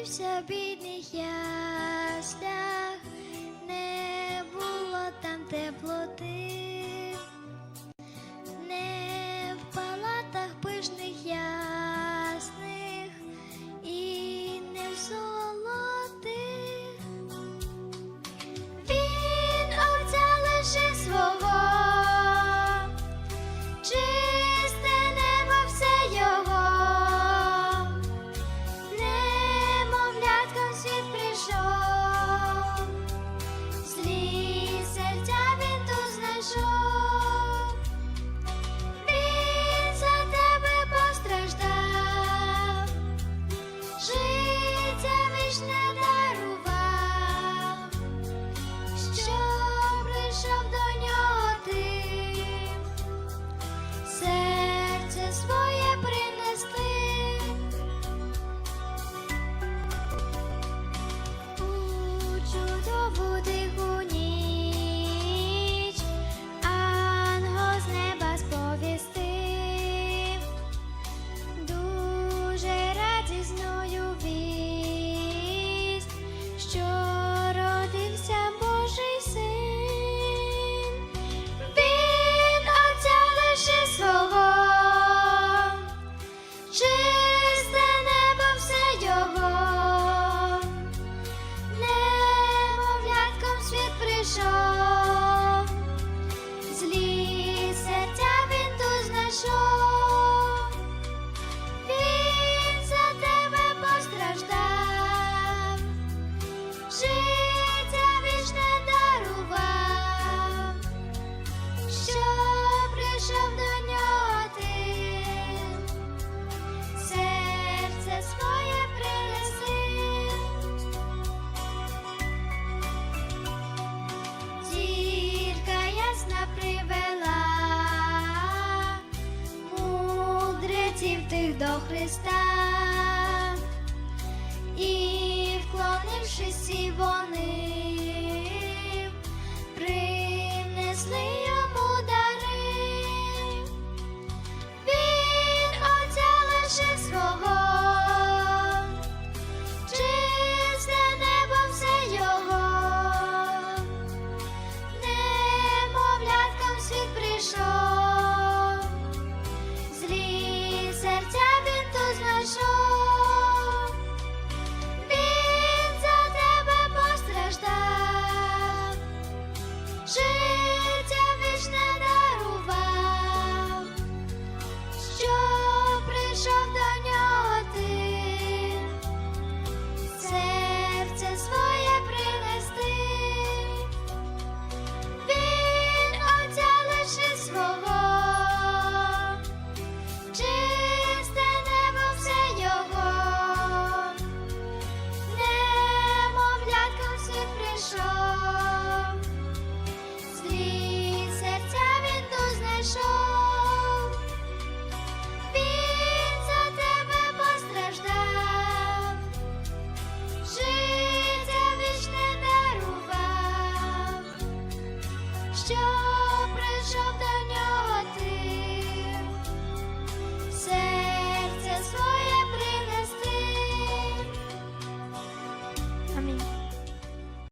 народився в бідних яслях, не було там теплоти. prestar.